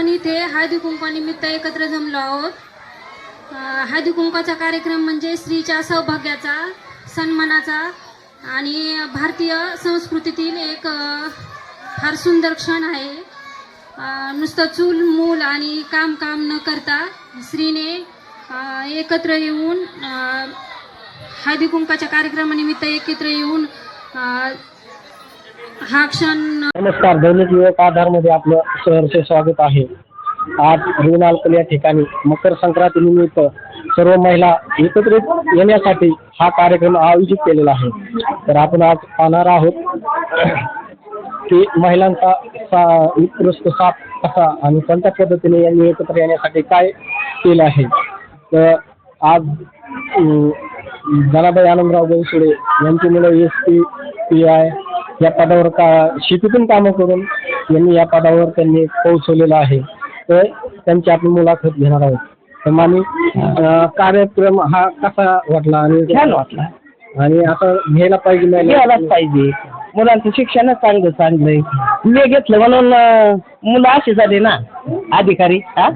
आपण इथे हळदी कुंकवानिमित्त एकत्र जमलो आहोत. हळदी कुंकवाचा कार्यक्रम म्हणजे स्त्रीच्या सौभाग्याचा सन्मानाचा आणि भारतीय संस्कृतीतील एक फार सुंदर क्षण आहे. नुसतं चूल मूल आणि काम काम न करता स्त्रीने एकत्र येऊन हळदी कुंकाच्या कार्यक्रमानिमित्त एकत्र येऊन हा क्षण नमस्कार. दैनिक युवक आधारमध्ये आपलं सहर्ष स्वागत आहे. आज रिनालकल या ठिकाणी मकर संक्रांती निमित्त सर्व महिला एकत्रित येण्यासाठी हा कार्यक्रम आयोजित केलेला आहे. तर आपण आज पाहणार आहोत की महिलांचा सा उत्कृष्ट साथ कसा आणि कोणत्या पद्धतीने यांनी एकत्र येण्यासाठी काय केलं आहे? तर आज अं, जनाबाई आनंदराव बनसुडे यांची मुलं एस पी पी आय या पदावर का शेतीतून कामं करून यांनी या पदावर त्यांनी पोहोचवलेलं आहे. तर त्यांची आपण मुलाखत घेणार आहोत. तर मानी कार्यक्रम हा कसा वाटला आणि छान वाटला. आणि आता घ्यायला पाहिजे. घ्यायलाच पाहिजे. मुलांचं शिक्षणच चांगलं चांगलंय मी घेतलं म्हणून मुलं अशी झाली ना अधिकारी हा?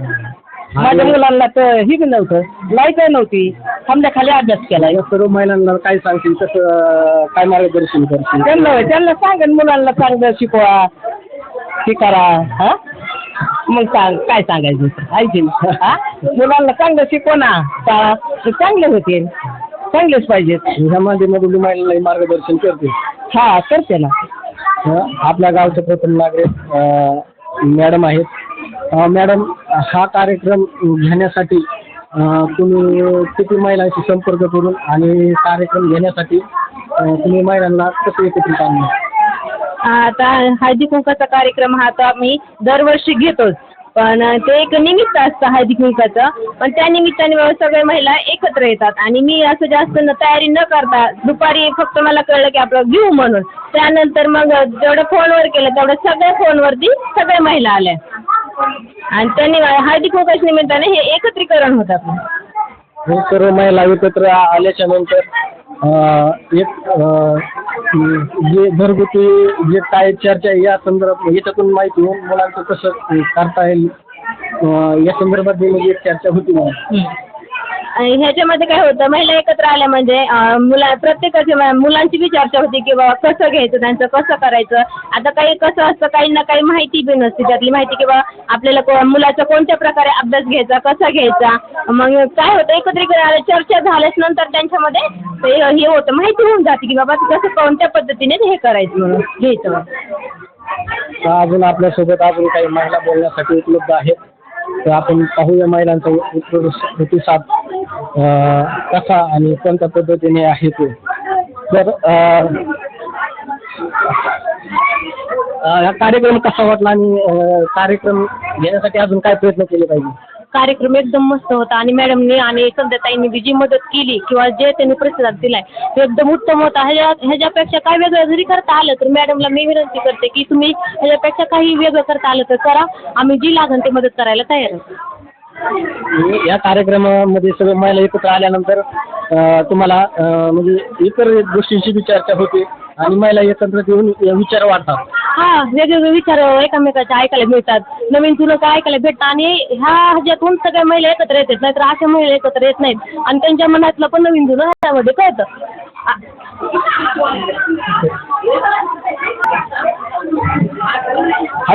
माझ्या मुलांना तर ही बी नव्हतं. लाइट नव्हती. थांबल्या खाली अभ्यास केला. सर्व महिलांना काय सांगतील कसं काय मार्गदर्शन करतील त्यांना त्यांना सांगेन मुलांना चांगलं शिकवा. हे करा. हा? मग सांग काय सांगायचं? की? हा? मुलांना चांगलं शिकवा ना. शाळा तर चांगले होतील. चांगलेच पाहिजेत. ह्यामध्ये मधील महिलांना मार्गदर्शन करतील हा करते ना. आपल्या गावचे प्रथम नागरिक अं, मॅडम आहेत. अं, मॅडम हा कार्यक्रम घेण्यासाठी तुम्ही किती महिलांशी संपर्क करून आणि कार्यक्रम घेण्यासाठी तुम्ही महिलांना कसं एकत्रित आणणार आता हळदी कुंकाचा कार्यक्रम हा तर आम्ही दरवर्षी घेतोच. पण ते एक निमित्त असतं हळदी कुंकाचं पण त्या निमित्ताने सगळ्या महिला एकत्र येतात. आणि मी असं जास्त न तयारी न करता दुपारी फक्त मला कळलं की आपलं घेऊ म्हणून. त्यानंतर मग जेवढं फोनवर केलं तेवढं सगळ्या फोनवरती सगळ्या महिला आल्या. आणि त्यांनी हळदी कुंकाच्या निमित्ताने हे एकत्रीकरण होतं आपलं. हे सर्व महिला एकत्र आल्याच्यानंतर एक अं, जे घरगुती जे काय चर्चा आहे या संदर्भात याच्यातून माहिती होऊन मुलांचं कसं करता येईल अं, या संदर्भात म्हणजे एक चर्चा होती मला. ह्याच्यामध्ये काय होतं महिला एकत्र आल्या म्हणजे मुला प्रत्येकाची मुलांची बी चर्चा होती की बाबा कसं घ्यायचं त्यांचं कसं करायचं. आता काही कसं असतं काही ना काही माहिती बी नसते. त्यातली माहिती की बाबा आपल्याला को मुलाचा कोणत्या प्रकारे अभ्यास घ्यायचा कसा घ्यायचा. मग काय होतं एकत्रीकरण आलं चर्चा झाल्याच नंतर त्यांच्यामध्ये ते हे होतं. माहिती होऊन जाते की बाबा कसं कोणत्या पद्धतीने हे करायचं म्हणून घ्यायचं अजून आपल्यासोबत अजून काही महिला बोलण्यासाठी उपलब्ध आहेत. तर आपण पाहूया महिलांचा उत्कृष्ट प्रतिसाद. कसा आणि कोणत्या पद्धतीने आहे ते. तर हा कार्यक्रम कसा वाटला आणि कार्यक्रम घेण्यासाठी अजून काय प्रयत्न केले पाहिजे? कार्यक्रम एकदम मस्त होता आणि मॅडमनी आणि संध्याताईंनी बी जी मदत केली किंवा जे त्यांनी प्रतिसाद दिलाय ते एकदम उत्तम होता. ह्याच्या ह्याच्यापेक्षा काय वेगळं जरी करता आलं तर मॅडमला मी विनंती करते की तुम्ही ह्याच्यापेक्षा काही वेगळं करता आलं तर करा. आम्ही जी लागेल ते मदत करायला तयार आहोत या कार्यक्रमामध्ये सगळं महिला एकत्र आल्यानंतर तुम्हाला म्हणजे इतर गोष्टींची बी चर्चा होते आणि महिला एकत्र येऊन विचार वाढतात. हा वेगवेगळे विचार एकामेकाचे ऐकायला मिळतात. नवीन जुनं काय ऐकायला भेटतं आणि ह्या ह्याच्यातून सगळ्या महिला एकत्र येतात. नाहीतर अशा महिला एकत्र येत नाहीत. आणि त्यांच्या मनातलं पण नवीन जुनं ह्यामध्ये कळतं.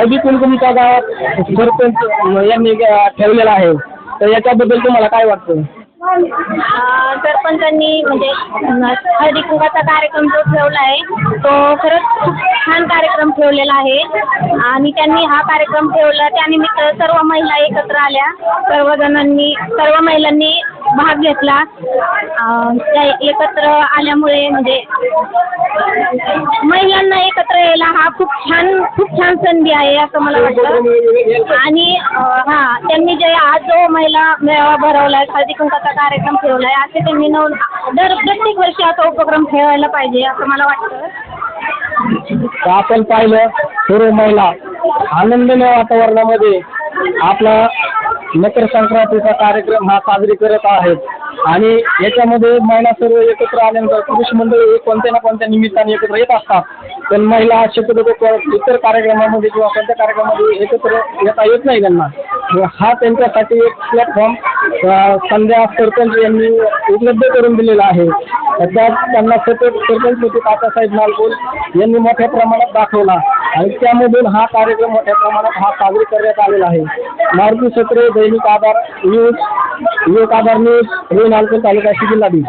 हळदी कुंकुमच्या गावात सरपंच यांनी ठेवलेला आहे. तर याच्याबद्दल तुम्हाला काय वाटतं? सरपंचांनी म्हणजे हळदी कुंकाचा कार्यक्रम जो ठेवला आहे तो खरंच खूप छान कार्यक्रम ठेवलेला आहे. आणि त्यांनी हा कार्यक्रम ठेवला त्यानिमित्त सर्व महिला एकत्र आल्या. सर्वजणांनी सर्व महिलांनी भाग घेतला. त्या एकत्र आल्यामुळे म्हणजे महिलांना एकत्र यायला हा खूप छान खूप छान संधी आहे असं मला वाटतं. आणि हां हा त्यांनी जे आज जो महिला मेळावा भरवलाय हळदी कुंकाचा कार्यक्रम ठेवलाय असे त्यांनी नव दर प्रत्येक वर्षी असा उपक्रम ठेवायला पाहिजे असं मला वाटतं. आपण पाहिलं सर्व महिला आनंदमय वातावरणामध्ये आपला मकर संक्रांतीचा कार्यक्रम हा साजरी करत आहेत. आणि याच्यामध्ये महिला सर्व एकत्र आल्यानंतर पुरुष मंडळी कोणत्या ना कोणत्या निमित्ताने एकत्र येत असतात. पण महिला शक्यतो इतर कार्यक्रमामध्ये किंवा कोणत्या कार्यक्रमामध्ये एकत्र येता येत नाही त्यांना. हा त्यांच्यासाठी एक प्लॅटफॉर्म संध्या सरपंच यांनी उपलब्ध करून दिलेला आहे. त्यात त्यांना सतत सरपंच होती तातासाहेब मालपूर यांनी मोठ्या प्रमाणात दाखवला. आणि त्यामधून हा कार्यक्रम मोठ्या प्रमाणात हा साजरी करण्यात आलेला आहे. मारुती सत्रे दैनिक आधार न्यूज युवक आधार न्यूज हे नालकोल तालुका जिल्हा बीड